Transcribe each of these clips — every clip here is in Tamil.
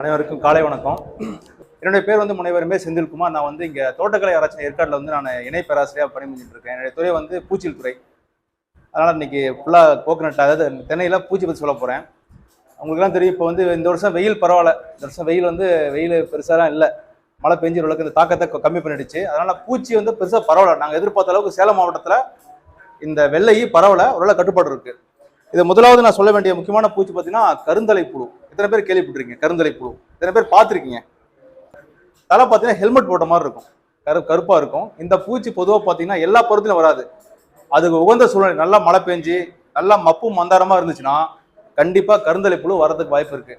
அனைவருக்கும் காலை வணக்கம். என்னுடைய பேர் வந்து முனைவருமே செந்தில்குமார். நான் வந்து இங்கே தோட்டக்கலை ஆராய்ச்சி ஏற்காட்டில் வந்து நான் இணை பேராசிரியராக பணிபுரிஞ்சிட்டு இருக்கேன். என்னுடைய துறை வந்து பூச்சில் துறை. அதனால் இன்னைக்கு ஃபுல்லாக கோகனட் அதாவது தென்னையில் பூச்சி பற்றி சொல்ல போகிறேன் உங்களுக்குலாம் தெரியும் இப்போ வந்து இந்த வருஷம் வெயில் பரவாயில்ல. இந்த வருஷம் வெயில் வந்து வெயில் பெருசாலாம் இல்லை. மழை பெஞ்சு அளவுக்கு இந்த தாக்கத்தை கம்மி பண்ணிடுச்சு. அதனால் பூச்சி வந்து பெருசாக பரவாயில்ல நாங்கள் எதிர்பார்த்த அளவுக்கு சேலம் மாவட்டத்தில் இந்த வெள்ளையும் பரவல. ஓரளவு கட்டுப்பாடு இருக்குது இது முதலாவது நான் சொல்ல வேண்டிய முக்கியமான பூச்சி பார்த்தீங்கன்னா கருந்தலை புழு. இத்தனை பேர் கேள்விப்பட்டிருக்கீங்க. கருந்தலை புழு. இத்தனை பேர் பார்த்துருக்கீங்க. தலை பார்த்தீங்கன்னா ஹெல்மெட் போட்ட மாதிரி இருக்கும். கரு கருப்பாக இருக்கும். இந்த பூச்சி பொதுவாக பார்த்தீங்கன்னா எல்லா பருவத்திலும் வராது. அதுக்கு உகந்த சூழ்நிலை. நல்லா மழை பெஞ்சு நல்லா மப்பு மந்தாரமாக இருந்துச்சுன்னா கண்டிப்பாக கருந்தலை புழு வரதுக்கு வாய்ப்பு இருக்கு.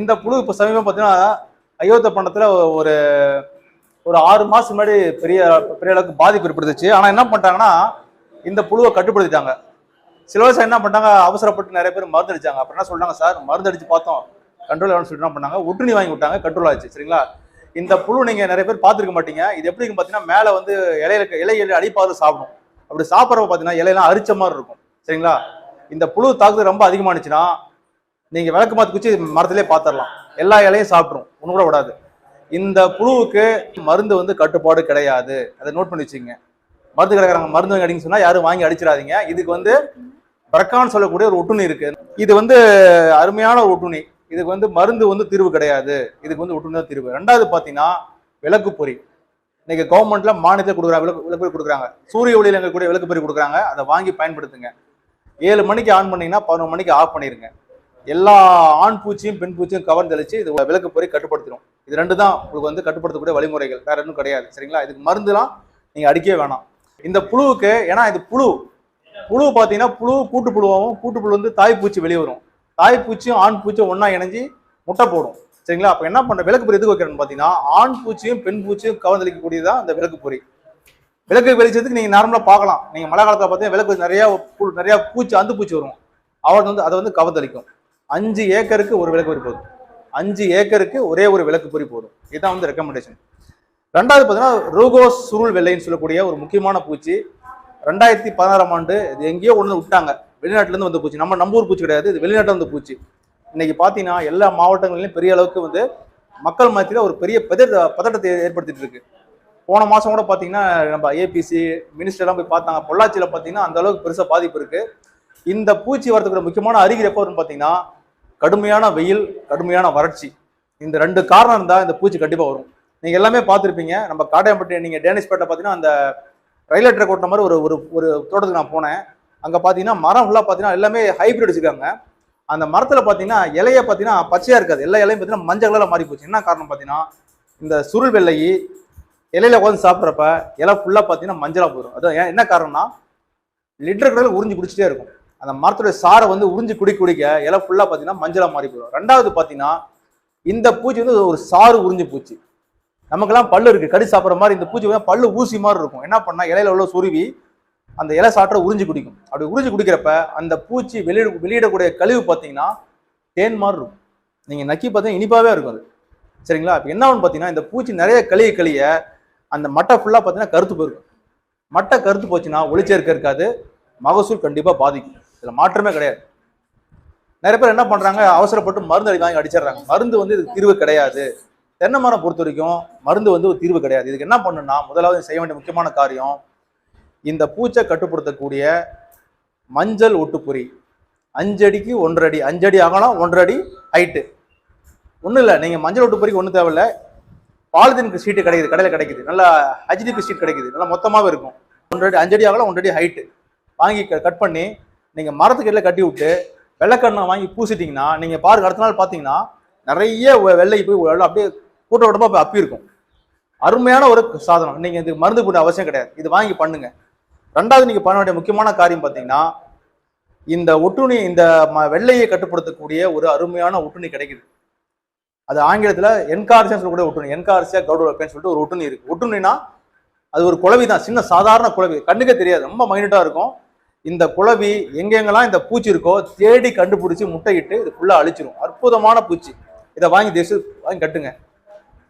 இந்த புழு இப்போ சமீபம் பார்த்தீங்கன்னா அயோத்த பண்டத்தில் ஒரு ஒரு ஆறு மாதம் முன்னாடி பெரிய பெரிய அளவுக்கு பாதிப்பு ஏற்படுத்துச்சு. ஆனால் என்ன பண்ணிட்டாங்கன்னா இந்த புழுவை கட்டுப்படுத்திட்டாங்க. சில வருஷம் என்ன பண்ணாங்க அவசரப்பட்டு நிறைய பேர் மருந்து அடிச்சாங்க. அப்புறம் என்ன சொல்றாங்க? சார் மருந்து அடிச்சு பார்த்தோம். கண்ட்ரோல் ஆகணும்னு சொல்லிட்டு என்ன பண்ணாங்க? ஒட்டுணி வாங்கி விட்டாங்க. கண்ட்ரோல் ஆச்சு. சரிங்களா? இந்த புழு நீங்க நிறைய பேர் பார்த்துருக்க மாட்டீங்க. இது எப்படி பார்த்தீங்கன்னா மேலே வந்து இலையில இலையில அடிப்பாவது சாப்பிடும். அப்படி சாப்பிட்றப்ப பார்த்தீங்கன்னா இலையெல்லாம் அரிச்ச மாதிரி இருக்கும். சரிங்களா? இந்த புழு தாக்குதல் ரொம்ப அதிகமானுச்சுன்னா நீங்க விளக்கு மாத்து குச்சி மரத்திலே பார்த்துடலாம் எல்லா இலையும் சாப்பிட்ரும் ஒன்று கூட விடாது. இந்த புழுவுக்கு மருந்து வந்து கட்டுப்பாடு கிடையாது. அதை நோட் பண்ணி வச்சுக்கோங்க. மருந்து கிடைக்கிறாங்க மருந்து வாங்கி அடிங்க சொன்னா யாரும் வாங்கி அடிச்சிடாதீங்க. இதுக்கு வந்து பிரக்கான்னு சொல்லக்கூடிய ஒரு ஒட்டுணி இருக்கு. இது வந்து அருமையான ஒரு ஒட்டுணி இதுக்கு வந்து மருந்து வந்து தீர்வு கிடையாது. இதுக்கு வந்து ஒட்டுணி தான் தீர்வு. ரெண்டாவது பார்த்தீங்கன்னா விளக்கு பொறி. இன்னைக்கு கவர்மெண்ட்ல மானியத்தில் கொடுக்குறாங்க விளக்கு விளக்கு கொடுக்குறாங்க. சூரிய ஒளியில் கூட விளக்கு பொறி கொடுக்குறாங்க. அதை வாங்கி பயன்படுத்துங்க. ஏழு மணிக்கு ஆன் பண்ணீங்கன்னா பதினொரு மணிக்கு ஆஃப் பண்ணிடுங்க எல்லா ஆண் பூச்சியும் பெண் பூச்சியும் கவர்ந்தளிச்சு இது விளக்கு பொறி கட்டுப்படுத்திடும் இது ரெண்டு தான் உங்களுக்கு வந்து கட்டுப்படுத்தக்கூடிய வழிமுறைகள். வேற எதுவும் கிடையாது. சரிங்களா? இதுக்கு மருந்துலாம் நீங்கள் அடிக்கவே வேணாம். இந்த புழுவுக்கு ஏன்னா இது புழு. புழு பார்த்தீங்கன்னா புழு கூட்டு புழுவாகவும் கூட்டு புழு வந்து தாய்ப்பூச்சி வெளியே வரும். தாய் பூச்சியும் ஆண் பூச்சியும் ஒன்றா இணைஞ்சி முட்டை போடும். சரிங்களா? அப்போ என்ன பண்ணுற விளக்கு பொறி எதுக்கு வைக்கிறேன்னு பார்த்தீங்கன்னா ஆண் பூச்சியும் பெண் பூச்சியும் கவர்ந்தளிக்கக்கூடியதான் அந்த விளக்கு பொறி விளக்கு வெளிச்சத்துக்கு நீங்கள் நார்மலாக பார்க்கலாம். நீங்கள் மழை காலத்தில் பார்த்தீங்கன்னா விளக்கு நிறையா புழு- நிறையா பூச்சி அந்து பூச்சி வரும். அவர் வந்து அதை வந்து கவர்ந்தளிக்கும் அஞ்சு ஏக்கருக்கு ஒரு விளக்கு பொறி போதும். அஞ்சு ஏக்கருக்கு ஒரே ஒரு விளக்கு பொறி போதும். இதுதான் வந்து ரெக்கமெண்டேஷன் ரெண்டாவது பார்த்தீங்கன்னா ரூகோஸ் சுருள் வெள்ளைன்னு சொல்லக்கூடிய ஒரு முக்கியமான பூச்சி. ரெண்டாயிரத்தி பதினாறாம் ஆண்டு இது எங்கேயோ ஒன்று விட்டாங்க. வெளிநாட்டிலேருந்து வந்த பூச்சி. நம்ம நம்பூர் பூச்சி கிடையாது. இது வெளிநாட்டில் வந்த பூச்சி. இன்னைக்கு பார்த்தீங்கன்னா எல்லா மாவட்டங்களிலும் பெரிய அளவுக்கு வந்து மக்கள் மத்தியில் ஒரு பெரிய பதட்ட பதட்டத்தை ஏற்படுத்திட்டு இருக்கு. போன மாதம் கூட பார்த்தீங்கன்னா நம்ம ஏபிசி மினிஸ்டர்லாம் போய் பார்த்தாங்க. பொள்ளாச்சியில் பார்த்தீங்கன்னா அந்த அளவுக்கு பெருசாக பாதிப்பு இருக்கு. இந்த பூச்சி வரதுக்கு முக்கியமான அறிகுறி எப்போ வரும்னு பார்த்தீங்கன்னா கடுமையான வெயில் கடுமையான வறட்சி. இந்த ரெண்டு காரணம் இருந்தால் இந்த பூச்சி கண்டிப்பாக வரும். நீங்கள் எல்லாமே பார்த்துருப்பீங்க. நம்ம காடையம்பட்டி நீங்கள் டேனிஷ் பேட்டை பார்த்தீங்கன்னா அந்த ரயில்வே ட்ராக் ஓட்ட மாதிரி ஒரு ஒரு ஒரு தோட்டத்துக்கு நான் போனேன். அங்கே பார்த்தீங்கன்னா மரம் ஃபுல்லாக பார்த்தீங்கன்னா எல்லாமே ஹைபிரிட் வச்சுருக்காங்க. அந்த மரத்தில் பார்த்தீங்கன்னா இலையை பார்த்தீங்கன்னா பச்சையாக இருக்காது. எல்லா இலையும் பார்த்தீங்கன்னா மஞ்சள் கலரில் மாறி போச்சு. என்ன காரணம் பார்த்தீங்கன்னா இந்த சுருள் வெள்ளை இலையில உட்காந்து சாப்பிட்றப்ப இலை ஃபுல்லாக பார்த்தீங்கன்னா மஞ்சளாக போயிடும். அது ஏன் என்ன காரணம்னா லிட்டர் கடையில் உறிஞ்சி குடிச்சிட்டே இருக்கும். அந்த மரத்துடைய சாரை வந்து உறிஞ்சி குடி குடிக்க இலை ஃபுல்லாக பார்த்தீங்கன்னா மஞ்சளாக மாறி போயிடும். ரெண்டாவது பார்த்தீங்கன்னா இந்த பூச்சி வந்து ஒரு சாறு உறிஞ்சி பூச்சி. நமக்கெல்லாம் பல்லு இருக்கு. கடி சாப்பிட்ற மாதிரி இந்த பூச்சி பல்லு ஊசி மாதிரி இருக்கும். என்ன பண்ணா இலையில உள்ள சுருவி அந்த இலை சாற்றை உறிஞ்சி குடிக்கும். அப்படி உறிஞ்சி குடிக்கிறப்ப அந்த பூச்சி வெளியிட வெளியிடக்கூடிய கழிவு பார்த்தீங்கன்னா தேன் மாதிரி இருக்கும். நீங்க நக்கி பார்த்தீங்கன்னா இனிப்பாவே இருக்கும் அது. சரிங்களா? இப்போ என்ன ஒன்று பார்த்தீங்கன்னா இந்த பூச்சி நிறைய கழிய கழிய அந்த மட்டை ஃபுல்லாக பார்த்தீங்கன்னா கருத்து போயிருக்கும். மட்டை கருத்து போச்சுன்னா ஒளிச்சேர்க்கை இருக்காது. மகசூல் கண்டிப்பாக பாதிக்கும். இதில் மாற்றமே கிடையாது. நிறைய பேர் என்ன பண்ணுறாங்க அவசரப்பட்டு மருந்து அடி வாங்கி அடிச்சிடுறாங்க. மருந்து வந்து இதுக்கு தீர்வு கிடையாது. தென்னை மரம் பொறுத்த வரைக்கும் மருந்து வந்து ஒரு தீர்வு கிடையாது. இதுக்கு என்ன பண்ணுன்னா முதலாவது செய்ய வேண்டிய முக்கியமான காரியம் இந்த பூச்சை கட்டுப்படுத்தக்கூடிய மஞ்சள் ஒட்டுப்பொறி அஞ்சடிக்கு ஒன்றரை அடி. அஞ்சடி அகலம் ஒன்றரை அடி ஹைட்டு ஒன்றும் இல்லை. நீங்கள் மஞ்சள் ஒட்டுப்பொறிக்கு ஒன்றும் தேவையில்ல. பாலிதீனுக்கு ஷீட்டு கிடைக்குது. கடையில் கிடைக்குது. நல்லா ஹஜ்டிக்கு ஷீட் கிடைக்குது. நல்லா மொத்தமாகவே இருக்கும். ஒன்றரை அடி அஞ்சடி அகலம் ஒன்றடி ஹைட்டு வாங்கி கட் பண்ணி நீங்கள் மரத்துக்கு இடையில கட்டி விட்டு வெள்ளைக்கண்ணை வாங்கி பூசிட்டிங்கன்னா நீங்கள் பாருங்க அடுத்த நாள் பார்த்தீங்கன்னா நிறைய வெள்ளை போய் அப்படியே கூட்ட உடம்பு அப்பி இருக்கும். அருமையான ஒரு சாதனம். நீங்கள் இது மருந்து போட அவசியம் கிடையாது. இது வாங்கி பண்ணுங்க. ரெண்டாவது நீங்கள் பண்ண வேண்டிய முக்கியமான காரியம் பார்த்தீங்கன்னா இந்த ஒட்டுணி இந்த ம- வெள்ளையை கட்டுப்படுத்தக்கூடிய ஒரு அருமையான ஒட்டுணி கிடைக்குது. அது ஆங்கிலத்தில் என்கார்சியா சொல்லக்கூடிய ஒட்டுணி என்கார்சியா கவுடோலப்பேன்னு சொல்லிட்டு ஒரு ஒட்டுணி இருக்கு. ஒட்டுணினா அது ஒரு குழவி தான். சின்ன சாதாரண குழவி. கண்ணுக்கே தெரியாது. ரொம்ப மைனூட்டாக இருக்கும். இந்த குழவி எங்கெங்கெல்லாம் இந்த பூச்சி இருக்கோ தேடி கண்டுபிடிச்சி முட்டையிட்டு இது ஃபுல்லாக அழிச்சிரும். அற்புதமான பூச்சி. இதை வாங்கி தேசி வாங்கி கட்டுங்க.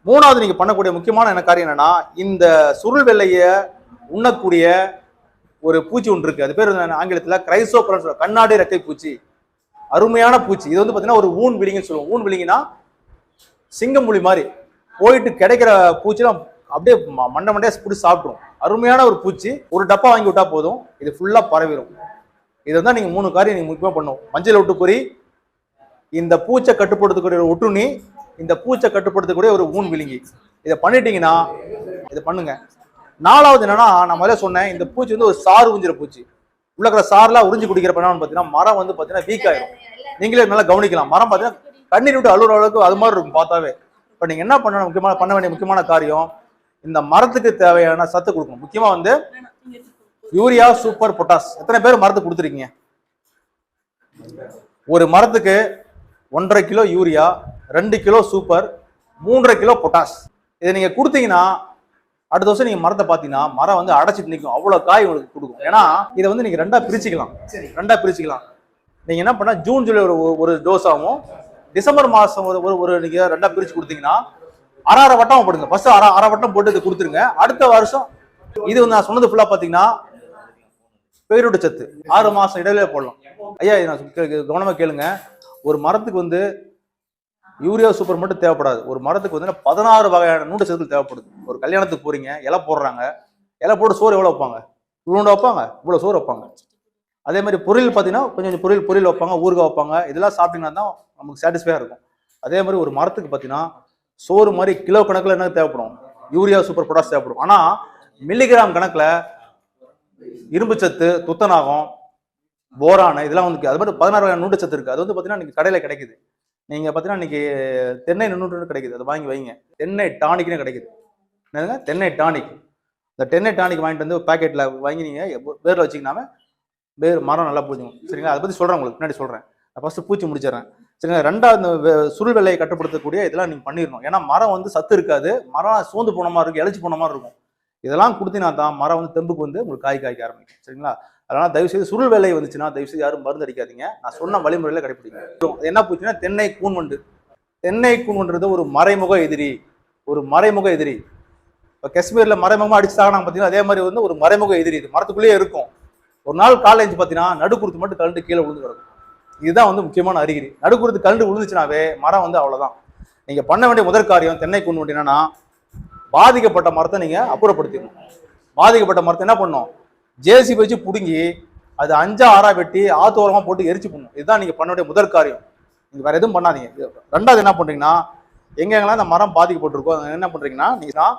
மூணாவது நீங்க பண்ணக்கூடிய முக்கியமான என்ன காரியம் என்னன்னா இந்த சுருள் வெள்ளைய உண்ணக்கூடிய ஒரு பூச்சி ஒன்று இருக்கு. அது பேர் ஆங்கிலத்தில் கிரைசோபரன் கண்ணாடி ரெக்கை பூச்சி. அருமையான பூச்சி. இது வந்து பார்த்தீங்கன்னா ஒரு ஊன் விழிங்கன்னு சொல்லுவோம். ஊன் விழிங்கன்னா சிங்கம்புலி மாதிரி போயிட்டு கிடைக்கிற பூச்சிலாம் அப்படியே ம- மண்டை மண்டையா பிடிச்சி சாப்பிட்ரும் அருமையான ஒரு பூச்சி. ஒரு டப்பா வாங்கி விட்டா போதும். இது ஃபுல்லாக பரவிடும் இதை தான் நீங்கள் மூணு காரியம் நீங்கள் முக்கியமாக பண்ணும் மஞ்சள் ஒட்டு இந்த பூச்சை கட்டுப்படுத்தக்கூடிய ஒட்டுண்ணி இந்த பூச்சை கட்டுப்படுத்தக்கூடிய ஒரு ஊன் விழுங்கி. இதை பண்ணிட்டீங்கன்னா இதை பண்ணுங்க. நாலாவது என்னன்னா நான் முதல்ல சொன்னேன் இந்த பூச்சி வந்து ஒரு சாறு உறிஞ்சிற பூச்சி. உள்ள இருக்கிற சார்லாம் உறிஞ்சி குடிக்கிறப்ப என்ன பார்த்தீங்கன்னா மரம் வந்து பார்த்தீங்கன்னா வீக் ஆயிடும் நீங்களே நல்லா கவனிக்கலாம். மரம் பார்த்தீங்கன்னா கண்ணீர் விட்டு அழுற அளவுக்கு அது மாதிரி இருக்கும் பார்த்தாவே. இப்போ நீங்க என்ன பண்ணணும்? முக்கியமான பண்ண வேண்டிய முக்கியமான காரியம் இந்த மரத்துக்கு தேவையான சத்து கொடுக்கணும். முக்கியமா வந்து யூரியா சூப்பர் பொட்டாஸ். எத்தனை பேர் மரத்துக்கு கொடுத்துருக்கீங்க? ஒரு மரத்துக்கு ஒன்றரை கிலோ யூரியா ரெண்டு கிலோ சூப்பர் மூன்றரை கிலோ பொட்டாஸ் இதை நீங்க கொடுத்தீங்கன்னா அடுத்த வருஷம் நீங்க மரத்தை பார்த்தீங்கன்னா மரம் வந்து அடைச்சிட்டு நிற்கும் அவ்வளவு காய் உங்களுக்கு கொடுக்கும். ஏன்னா இதை வந்து நீங்க ரெண்டா பிரிச்சுக்கலாம். ரெண்டா பிரிச்சுக்கலாம். நீங்க என்ன பண்ணா ஜூன் ஜூலை ஒரு ஒரு டோஸ் ஆகும் டிசம்பர் மாசம் ஒரு ஒரு- ஒரு நீங்க ரெண்டா பிரிச்சு கொடுத்தீங்கன்னா அரை அரை வட்டம் போடுங்க ஃபர்ஸ்ட் அரை அரை வட்டம் போட்டு இதை கொடுத்துருங்க. அடுத்த வருஷம் இது வந்து நான் சொன்னது ஃபுல்லா பாத்தீங்கன்னா பெயரோட சத்து. ஆறு மாசம் இடையில போடலாம். ஐயா இது நான் கே- கே- கவனமா கேளுங்க. ஒரு மரத்துக்கு வந்து யூரியா சூப்பர் மட்டும் தேவைப்படாது. ஒரு மரத்துக்கு வந்து பதினாறு வகையான நூண்டு சத்துக்கள் தேவைப்படுது. ஒரு கல்யாணத்துக்கு போறீங்க இலை போடுறாங்க. இலை போட்டு சோறு எவ்வளோ வைப்பாங்க? இவ்வளோ வைப்பாங்க? இவ்வளோ சோறு வைப்பாங்க. அதே மாதிரி பொரியல் பார்த்தீங்கன்னா கொஞ்சம் கொஞ்சம் பொரியல் பொரியல் வைப்பாங்க ஊறுகாய் வைப்பாங்க. இதெல்லாம் சாப்பிட்டீங்கன்னா தான் நமக்கு சாட்டிஸ்ஃபையாக இருக்கும். அதே மாதிரி ஒரு மரத்துக்கு பார்த்தீங்கன்னா சோறு மாதிரி கிலோ கணக்கில் என்ன தேவைப்படும்? யூரியா சூப்பர் பொட்டாஸ் தேவைப்படும். ஆனால் மில்லிகிராம் கணக்கில் இரும்பு சத்து துத்தநாகம் போரான இதெல்லாம் வந்து அது மட்டும் பதினாறு வகையான நூண்டு சத்து இருக்கு. அது வந்து பார்த்தீங்கன்னா இன்னைக்கு கடையில் கிடைக்குது. நீங்கள் பார்த்தீங்கன்னா இன்னைக்கு தென்னை நுண்ணூற்று கிடைக்குது. அதை வாங்கி வைங்க. தென்னை டானிக்னு கிடைக்குது. என்னதுங்க? தென்னை டானிக். இந்த தென்னை டானிக் வாங்கிட்டு வந்து பேக்கெட்டில் வாங்கி நீங்கள் வேரில் வச்சிங்கனாவே வேர் மரம் நல்லா பூஜ்ஜிக்கும் சரிங்களா? அதை பற்றி சொல்கிறேன் உங்களுக்கு. பின்னாடி சொல்கிறேன் நான் ஃபஸ்ட்டு பூச்சி முடிச்சிடறேன். சரிங்களா? ரெண்டாவது இந்த சுருள் வெள்ளையை கட்டுப்படுத்தக்கூடிய இதெல்லாம் நீங்கள் பண்ணிடணும். ஏன்னா மரம் வந்து சத்து இருக்காது. மரம் சோர்ந்து போன மாதிரி இருக்கும் இழைச்சி போன மாதிரி இருக்கும். இதெல்லாம் கொடுத்தீங்கன்னா தான் மரம் வந்து தெம்புக்கு வந்து உங்களுக்கு காய் காய்க்க ஆரம்பிக்கும். சரிங்களா? அதனால் தயவு செய்து சுருள் வேலை வந்துச்சுன்னா தயவு செய்து யாரும் மருந்து அடிக்காதீங்க. நான் சொன்ன வழிமுறையில் கடைபிடிங்க. என்ன போச்சுன்னா தென்னை கூன்வண்டு தென்னை கூன்வன்றது ஒரு மறைமுக எதிரி. ஒரு மறைமுக எதிரி. இப்போ காஷ்மீரில் மறைமுகமாக அடிச்சு தாங்கினாங்க பார்த்தீங்கன்னா அதே மாதிரி வந்து ஒரு மறைமுக எதிரி. இது மரத்துக்குள்ளேயே இருக்கும். ஒரு நாள் காலேஜ் பார்த்தீங்கன்னா நடுக்குறுத்து மட்டும் கழண்டு கீழே விழுந்து கிடக்கும். இதுதான் வந்து முக்கியமான அறிகுறி. நடுக்குருத்து கழண்டு விழுந்துச்சுனாவே மரம் வந்து அவ்வளோதான் நீங்கள் பண்ண வேண்டிய முதற் காரியம் தென்னை கூன்வண்டு என்னன்னா பாதிக்கப்பட்ட மரத்தை நீங்கள் அப்புறப்படுத்திடணும். பாதிக்கப்பட்ட மரத்தை என்ன பண்ணும் ஜேசிபி வச்சு பிடுங்கி அது அஞ்சா ஆறா வெட்டி ஆத்தோரமா போட்டு எரிச்சு பண்ணும் இதுதான் நீங்கள் பண்ண வேண்டிய காரியம். நீங்கள் வேறு எதுவும் பண்ணாதீங்க. ரெண்டாவது என்ன பண்ணுறீங்கன்னா எங்கெங்கெல்லாம் இந்த மரம் பாதிக்கப்பட்டிருக்கோ அங்க என்ன நீங்கள்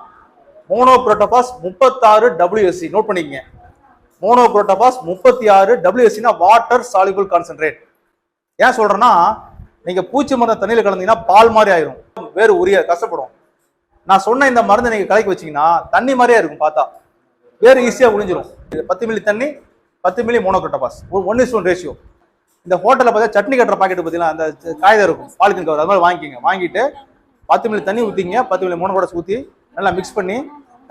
மோனோ புரோட்டோபாஸ் முப்பத்தாறு டபிள்யூஎஸ்சி நோட் பண்ணிக்கங்க. மோனோப்ரோட்டோபாஸ் முப்பத்தி ஆறு டபிள்யூஎஸ்சினா வாட்டர் சாலிபிள் கான்சென்ட்ரேட் ஏன் சொல்கிறேன்னா நீங்கள் பூச்சி மருந்து தண்ணியில் கலந்தீங்கன்னா பால் மாதிரி ஆயிரும். வேறு உரிய கஷ்டப்படும். நான் சொன்ன இந்த மருந்தை நீங்கள் கலக்கி வச்சீங்கன்னா தண்ணி மாதிரியே இருக்கும் பார்த்தா. வேறு ஈஸியாக உழிஞ்சிரும் இது பத்து மில்லி தண்ணி பத்து milli monocrotophos one is one ratio இந்த ஹோட்டலில் பார்த்தா சட்னி கட்டுற பாக்கெட் பார்த்தீங்கன்னா அந்த காகிதம் இருக்கும். Polythene cover. அது மாதிரி வாங்கிக்கிங்க. வாங்கிட்டு பத்து மில்லி தண்ணி ஊற்றிங்க பத்து மில்லி மோனோக்ரோட்டஸ் ஊற்றி நல்லா மிக்ஸ் பண்ணி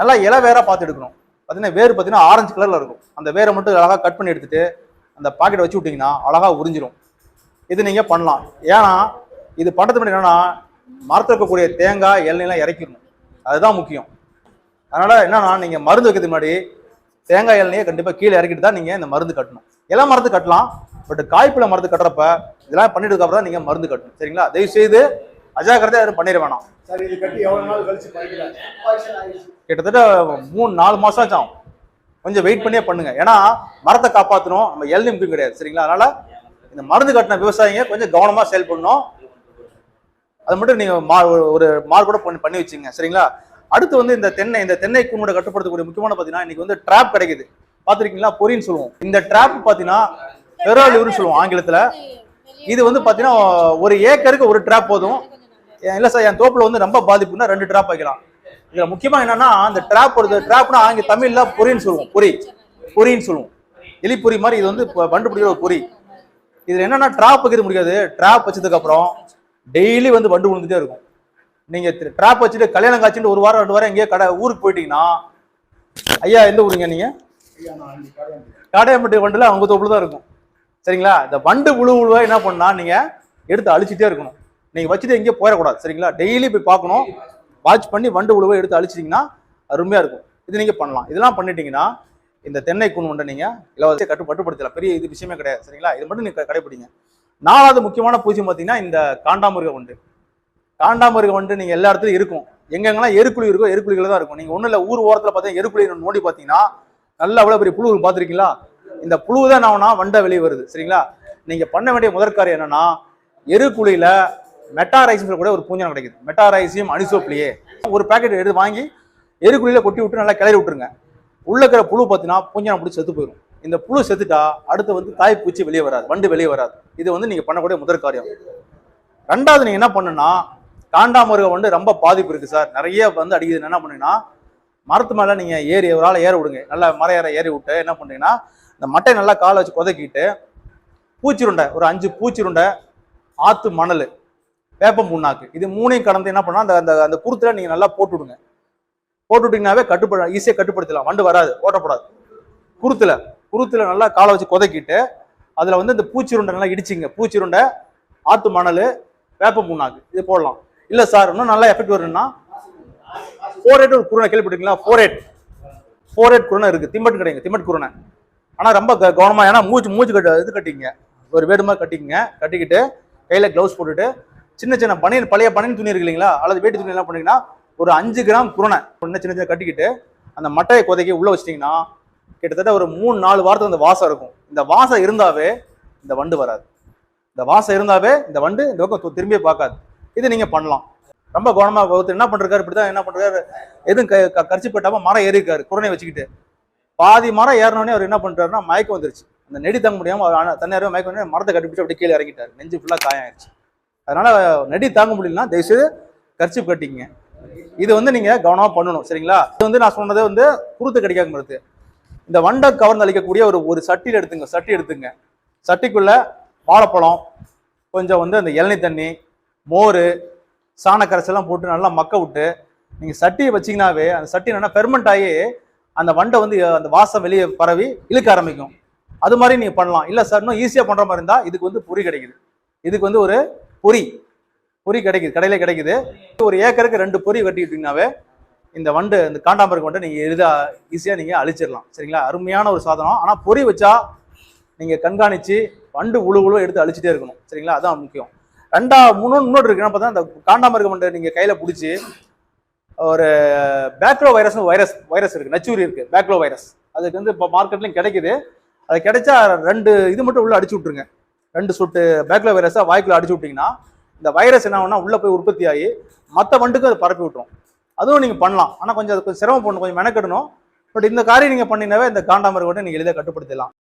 நல்லா இலை வேற பார்த்து எடுக்கணும். பார்த்தீங்கன்னா வேர் பார்த்தீங்கன்னா ஆரஞ்சு கலரில் இருக்கும். அந்த வேரை மட்டும் அழகாக கட் பண்ணி எடுத்துட்டு அந்த பாக்கெட் வச்சு விட்டிங்கன்னா அழகாக உறிஞ்சிரும். இது நீங்கள் பண்ணலாம். ஏன்னா இது பண்ணுறது முன்னாடி என்னென்னா மரத்தில் இருக்கக்கூடிய தேங்காய் எண்ணெயெல்லாம் இறக்கிடணும். அதுதான் முக்கியம். அதனால என்னன்னா நீங்க மருந்து வைக்கிறதுக்கு முன்னாடி தேங்காய் எண்ணெயை கண்டிப்பா கீழே இறக்கிட்டு தான் நீங்க இந்த மருந்து கட்டணும். எல்லாம் மருந்து கட்டலாம் பட் காய்ப்புல மருந்து கட்டுறப்ப இதெல்லாம் பண்ணிட்டு அப்புறம் தான் நீங்க மருந்து கட்டணும். சரிங்களா? தயவு செய்து அஜாக்கிரதை யாரும் பண்ணிட வேணாம். சார் இது கட்டி எவ்வளவு நாள் கழிச்சு பறிக்கலாம் கிட்டத்தட்ட மூணு நாலு மாசம் ஆச்சு ஆகும். கொஞ்சம் வெயிட் பண்ணியே பண்ணுங்க. ஏன்னா மரத்தை காப்பாற்றணும் நம்ம எல்னி முக்கியம் கிடையாது. சரிங்களா? அதனால இந்த மருந்து கட்டின விவசாயிங்க கொஞ்சம் கவனமா செயல்படணும். அது மட்டும் நீங்க மா ஒரு- ஒரு மார்க் கூட பண்ணி பண்ணி வச்சுங்க சரிங்களா? அடுத்து வந்து இந்த தென்னை இந்த தென்னை கூண்டை கட்டுப்படுத்தக்கூடிய முக்கியமான பார்த்தீங்கன்னா இன்னைக்கு வந்து ட்ராப் கிடைக்குது. பார்த்துருக்கீங்களா? பொரின்னு சொல்லுவோம். இந்த ட்ராப் பார்த்தீங்கன்னா பெரோலிவ்னு சொல்லுவோம் ஆங்கிலத்துல. இது வந்து பார்த்தீங்கன்னா ஒரு ஏக்கருக்கு ஒரு ட்ராப் போதும். இல்லை இல்ல சார் என் தோப்புல வந்து ரொம்ப பாதிப்புன்னா ரெண்டு ட்ராப் வைக்கலாம். இதுல முக்கியமா என்னன்னா அந்த ட்ராப் ஒரு ட்ராப்னா ஆங்க தமிழ்ல பொரின்னு சொல்லுவோம். பொரி. பொரின்னு சொல்லுவோம். எலிப்பொறி மாதிரி இது வந்து பண்டு பிடிக்கிற ஒரு பொறி இதுல என்னன்னா ட்ராப் வைக்கிறது முடியாது. ட்ராப் வச்சதுக்கு அப்புறம் டெய்லி வந்து வண்டு விழுந்துட்டே இருக்கும். நீங்க ட்ராப் வச்சுட்டு கல்யாணம் காட்சிட்டு ஒரு வாரம் ரெண்டு வாரம் எங்கேயோ கடை ஊருக்கு போயிட்டீங்கன்னா ஐயா எந்த ஊருங்க நீங்க? காடையம்பட்டி. வண்டுல அவங்க தோப்புல தான் இருக்கும். சரிங்களா? இந்த வண்டு புழு உழுவா என்ன பண்ணா நீங்க எடுத்து அழிச்சிட்டே இருக்கணும். நீங்க வச்சுட்டு எங்கேயும் போயிடக்கூடாது. சரிங்களா? டெய்லி போய் பார்க்கணும். வாட்ச் பண்ணி வண்டு உழுவை எடுத்து அழிச்சிட்டிங்கன்னா அருமையா இருக்கும். இது நீங்க பண்ணலாம். இதெல்லாம் பண்ணிட்டீங்கன்னா இந்த தென்னை கூண் வண்டை நீங்க இலவச கட்டு கட்டுப்படுத்தலாம் பெரிய இது விஷயமே கிடையாது. சரிங்களா? இது மட்டும் நீங்க கடைபிடிங்க. நாலாவது முக்கியமான பூச்சி பார்த்தீங்கன்னா இந்த காண்டாமிருக வண்டு. காண்டாமிருகம் வந்துட்டு நீங்க எல்லா இடத்துலையும் இருக்கும். எங்கெங்கெல்லாம் எருக்குழி இருக்கோ எருக்குழிகள் தான் இருக்கும். நீங்க ஒன்றும் இல்ல ஊர் ஓரத்துல பார்த்தீங்கன்னா எருக்குழி நோண்டி பார்த்தீங்கன்னா நல்லா அவ்வளவு பெரிய புழு பார்த்துருக்கீங்களா? இந்த புழு தான் என்ன வண்டை வெளியே வருது. சரிங்களா? நீங்க பண்ண வேண்டிய முதற்காரியம் என்னன்னா எருக்குழியில மெட்டாரைசியம் கூட ஒரு பூஞ்சனம் கிடைக்குது. Metarhizium anisopliae. ஒரு பாக்கெட் எடுத்து வாங்கி எருக்குழியில கொட்டி விட்டு நல்லா கிளறி விட்டுருங்க. உள்ள இருக்கிற புழு பார்த்தீங்கன்னா பூஞ்சனம் பிடிச்சி செத்து போயிடும் இந்த புழு செத்துட்டா அடுத்து வந்து தாய் பூச்சி வெளியே வராது வண்டு வெளியே வராது. இது வந்து நீங்க பண்ணக்கூடிய முதற் காரியம். ரெண்டாவது நீங்க என்ன பண்ணுன்னா காண்டாமிருகம் வந்து ரொம்ப பாதிப்பு இருக்குது சார். நிறைய வந்து அடிக்குது. என்ன பண்ணுங்கன்னா மரத்து மேலே நீங்கள் ஏறி ஒரு ஆள் ஏற விடுங்க. நல்லா மர ஏற ஏறி விட்டு என்ன பண்றீங்கன்னா இந்த மட்டை நல்லா காலை வச்சு கொதக்கிட்டு பூச்சிருண்டை ஒரு அஞ்சு பூச்சிருண்டை ஆற்று மணல் வேப்பம் புண்ணாக்கு இது மூணையும் கடந்து என்ன பண்ணால் அந்த அந்த அந்த குருத்தில் நீங்கள் நல்லா போட்டு விடுங்க. போட்டு விட்டீங்கன்னாவே கட்டுப்பட ஈஸியாக கட்டுப்படுத்தலாம் வண்டு வராது ஓட்டப்படாது. குருத்தில் குருத்தில் நல்லா காலை வச்சு கொதக்கிட்டு அதில் வந்து இந்த பூச்சிருண்டை நல்லா இடிச்சிங்க. பூச்சிருண்டை ஆற்று மணல் வேப்பம் புண்ணாக்கு இது போடலாம். இல்ல சார் இன்னும் நல்லா எஃபெக்ட் வரும்னா ஃபோர் எயிட் ஒரு குருணை கேள்விப்பட்டிருக்கீங்களா? ஃபோர் எயிட் ஃபோர் எயிட் குருணை இருக்கு. திம்பட் கிடைங்க திம்பட் குருணை. ஆனா ரொம்ப க- கவனமா ஏன்னா மூச்சு மூச்சு கட்ட இது கட்டிங்க ஒரு வேடு மாதிரி கட்டிக்கங்க. கட்டிக்கிட்டு கையில க்ளவுஸ் போட்டுட்டு சின்ன சின்ன பனியன் பழைய பனியன் துணி இருக்கு இல்லைங்களா? அல்லது வேட்டி துணி எல்லாம் பண்ணீங்கன்னா ஒரு அஞ்சு கிராம் குருணை. ஒன்று சின்ன சின்ன கட்டிக்கிட்டு அந்த மட்டையை கொதைக்கி உள்ள வச்சிட்டிங்கன்னா கிட்டத்தட்ட ஒரு மூணு நாலு வாரத்துக்கு அந்த வாசம் இருக்கும். இந்த வாசம் இருந்தாவே இந்த வண்டு வராது. இந்த வாசம் இருந்தாவே இந்த வண்டு இந்த பக்கம் திரும்பியே பார்க்காது. இது நீங்க பண்ணலாம். ரொம்ப கவனமா ஒருத்தர் என்ன பண்றாரு இப்படிதான் என்ன பண்றாரு எதுவும் க- க- கரிச்சு போட்டாம மரம் ஏறிருக்காரு குரணை வச்சுக்கிட்டு. பாதி மரம் ஏறினோடனே அவர் என்ன பண்றாருன்னா மயக்கம் வந்துருச்சு. அந்த நெடி தாங்க முடியாம அவர் மயக்கம் வந்து மரத்தை கட்டிப்பிடிச்சு அப்படியே கீழே இறங்கிட்டாரு. நெஞ்சு ஃபுல்லா காயம் ஆயிடுச்சு அதனால நெடி தாங்க முடியலன்னா தயவுசெய்து கரிச்சு கட்டிக்கங்க. இது வந்து நீங்க கவனமா பண்ணணும் சரிங்களா? இது வந்து நான் சொன்னது வந்து குருத்து கிடைக்காம இருக்கு. இந்த வண்டை கவர்ந்து அளிக்கக்கூடிய ஒரு ஒரு சட்டியில் எடுத்துங்க சட்டி எடுத்துங்க. சட்டிக்குள்ள வாழைப்பழம் கொஞ்சம் வந்து அந்த இளநீ தண்ணி மோர் சாணக்கரைசெல்லாம் போட்டு நல்லா மக்க விட்டு நீங்கள் சட்டியை வச்சீங்கன்னாவே அந்த சட்டி நல்லா பெர்மெண்ட் ஆகி அந்த வண்டை வந்து அந்த வாசம் வெளியே பரவி இழுக்க ஆரம்பிக்கும். அது மாதிரி நீங்கள் பண்ணலாம். இல்லை சார் இன்னும் ஈஸியாக பண்ணுற மாதிரி இருந்தால் இதுக்கு வந்து பொரி கிடைக்குது. இதுக்கு வந்து ஒரு பொரி பொரி கிடைக்குது. கடையில் கிடைக்குது. ஒரு ஏக்கருக்கு ரெண்டு பொரி வெட்டிக்கிட்டிங்கனாவே இந்த வண்டு இந்த காண்டாம்பருக்கு வண்டை நீங்கள் எளிதாக ஈஸியாக நீங்கள் அழிச்சிடலாம். சரிங்களா? அருமையான ஒரு சாதனம். ஆனால் பொரி வச்சா நீங்கள் கண்காணித்து வண்டு உழு உழு எடுத்து அழிச்சிட்டே இருக்கணும். சரிங்களா? அதான் முக்கியம். ரெண்டா மூணு இன்னொரு இருக்கு. என்ன பார்த்தா இந்த காண்டாமிருகம் வண்டை நீங்கள் கையில் பிடிச்சி ஒரு பேக்லோ வைரஸ் வைரஸ் வைரஸ் இருக்கு. நச்சூரி இருக்கு. பேக்லோ வைரஸ் அதுக்கு வந்து இப்போ மார்க்கெட்லையும் கிடைக்குது. அது கிடைச்சா ரெண்டு இது மட்டும் உள்ள அடிச்சு விட்ருங்க ரெண்டு சுட்டு பேக்லோ வைரஸை வாய்க்குள்ள அடிச்சு விட்டீங்கன்னா இந்த வைரஸ் என்ன ஆகும்னா உள்ளே போய் உற்பத்தி ஆகி மற்ற வண்டுக்கும் அதை பரப்பி விட்டுரும். அதுவும் நீங்கள் பண்ணலாம். ஆனால் கொஞ்சம் அது கொஞ்சம் சிரமம் பண்ணணும் கொஞ்சம் மெனக்கெடணும். பட் இந்த காரியம் நீங்கள் பண்ணினாவே இந்த காண்டாமிருகம் நீங்கள் எளிதாக கட்டுப்படுத்திடலாம்